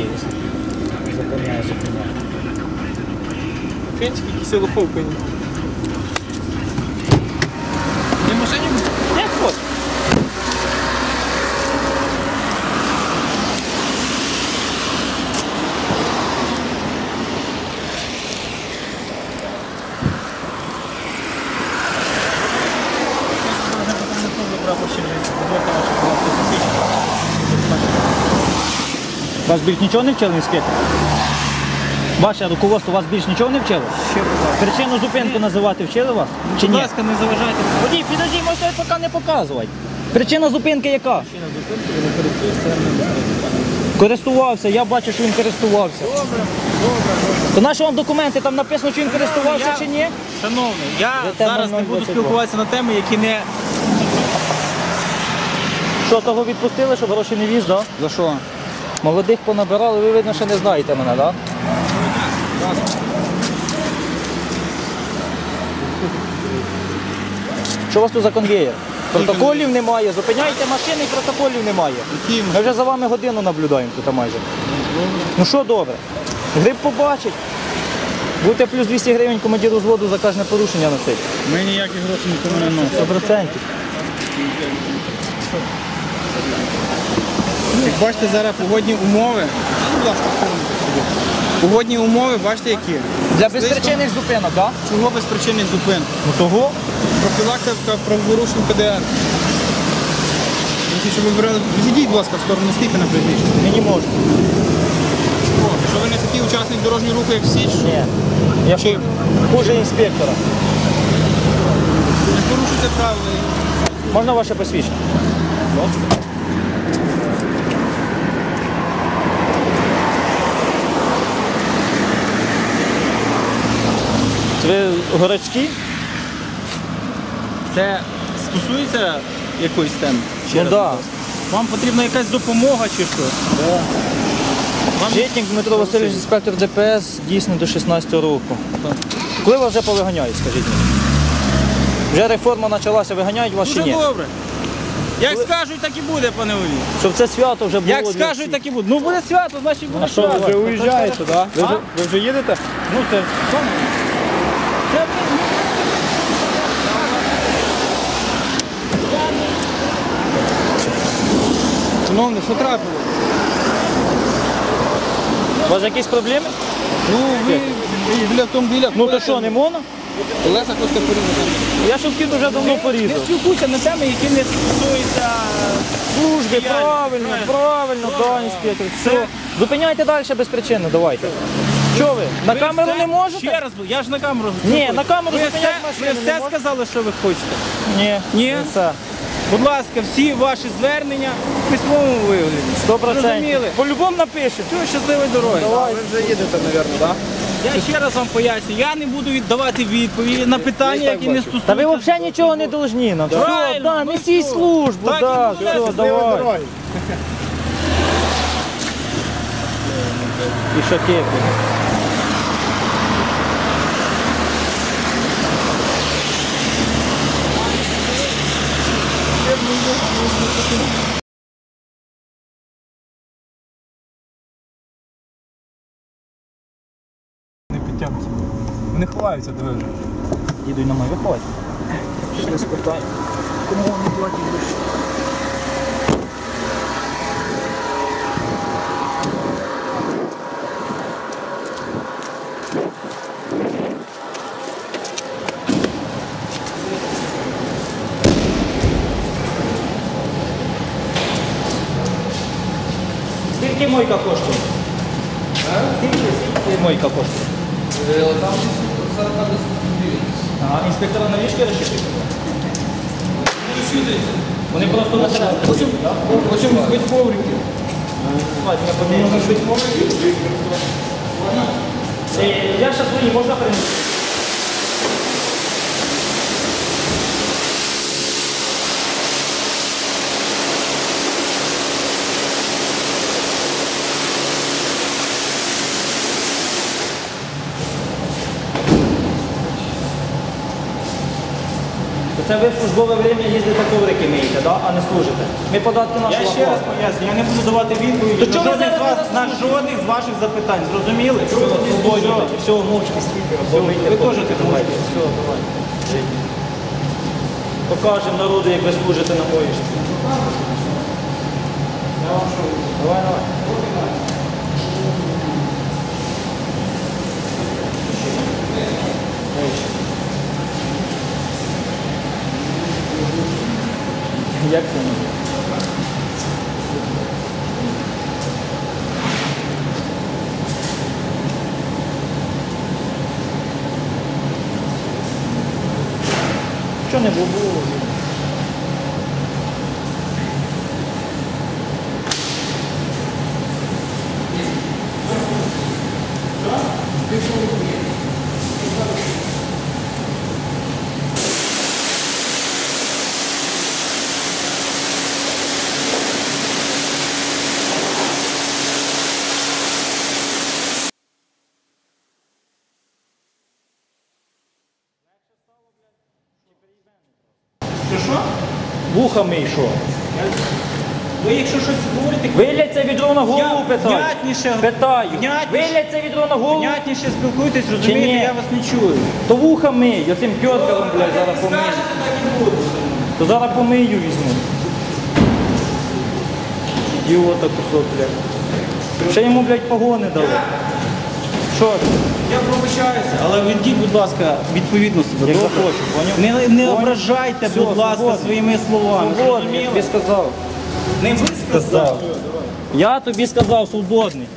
є. Зупиняє, зупиняє. Фінський киселуховка. Не машині? Як от? Вас більш нічого не вчили, інспектор? Ваше руководство вас більш нічого не вчило? Ще. Причину зупинку називати вчили вас? Чи Будь ні? ласка, не заважайте. Водій, підожди, можете поки не показувати. Причина зупинки яка? Причина зупинки, ви не користуєтеся Користувався, я бачу, що він користувався. Добре, добре, добре. То на що вам документи там написано, чи він користувався Я- чи ні? Шановний, я Ви зараз не буду 022. спілкуватися на теми, які не... Що того відпустили, щоб гроші не віз, да? За що? Молодих понабирали, ви видно, що не знаєте мене, да? Що у вас тут за конвеєр? Протоколів немає, зупиняйте машини і протоколів немає. Ми вже за вами годину наблюдаємо тут майже. Ну що добре? Гриб побачить. Будете плюс 200 гривень командиру зводу за кожне порушення носити. Ми гроші нікому не носимо. 100%. Як бачите, зараз погодні умови. Будь ласка. Погодні умови, бачите які? Для безпричинних зупинок, так? Чого безпричинних зупин? Ну того. Профілактика правопорушень ПДР. Якщо щоб ви брали, відійдіть, будь ласка, в сторону не стійте на проїзній частині. Мені можна. О, Що ви не такий учасник дорожнього руху, як всі? що Ні. Я Чим? хуже інспектора. Не порушуйте правила. Можна ваше посвідчення? Це Ви городські? Це стосується якоїсь теми? Ще Ну раз, да. Вам потрібна якась допомога чи що? Вам- Житник Дмитро Васильович, інспектор ДПС, дійсно до 16 року. Так. Коли вас вже повиганяють, скажіть мені? Вже реформа почалася, виганяють вас чи Дуже ні? добре. Як скажуть, так і буде, пане Олі. Щоб це свято вже було. Як для скажуть, так і буде. Ну буде свято, значить буде А що, свято. ви вже уїжджаєте, вже- ви вже їдете? Ну це. Шановний, що трапило? У вас якісь проблеми? Ну ви ви біля автомобіля. Ну то що, не можна? Колеса просто порізати. Я шовкіт вже давно Не порізав. спілкуйся на теми, які не стосуються Служби, діяльності. правильно, правильно, да, інспектор. Все. Зупиняйте далі безпричинно, давайте. Що ви? На Ви камеру все- не можете? Ще раз, я ж на камеру. Ні, на камеру ви зупиняти все, машину ви не все можете. сказали, що ви хочете. Ні. Ні? не все. Будь ласка, всі ваші звернення в письмовому вигляді. Сто процентів. Зрозуміли? По-любому напишете. Все, щасливої дороги. Давай. Ви вже їдете, мабуть, так? Я ще раз вам поясню, я не буду віддавати відповіді на питання, які не стосуються. Та ви взагалі нічого не должні нам. Все, Правильно, да, ну несіть що? службу, Так і да, буде, все, давай. дороги. І шаки. Не підтягнуться. Вони ховаються, диви вже. На мой, виходь. Пішли спитаємо. Кому вони платять гроші? Скільки мойка коштує? Скільки, скільки мойка коштує? Ага, інспектора навіщо розчитують? Вони просто себе. Хочемо збити коврики. Я. Е, ще свої можна принести? Це ви в службове время їздите коврики миєте, да? а не служите. Ми податки нашого Я ще раз поясню, я не буду давати відповіді То на чого ви жодних, з зараз вас, не на жодних з ваших запитань. Зрозуміли? Все, все, мовчки стійте, або мийте ви коврики. теж так Давайте, можете. Все, давай. Покажемо народу, як ви служите на моїшці. Давай, давай. Як це? не? Що не було? Що що? Вухами йшов. Ви якщо щось говорите, Вилять це відро на голову, питаю. внятніше, Питаю. внятніше, Вилять це відро на голову. внятніше спілкуєтесь, розумієте, ні? я вас не чую. То вуха мий, я тим пьоткалом, блядь, зараз помию. То зараз помию візьму. Ідіота кусок, блядь. Ще йому, блядь, погони дали. Що? Я пробачаюся, але ведіть, будь ласка, відповідно себе. Як добре? захочу, поняв? Не, не Поняв? ображайте, Все, будь ласка, свободно. своїми словами. Свободний, я Зрозуміли? тобі сказав. Не ви сказали. Я тобі сказав, свободний.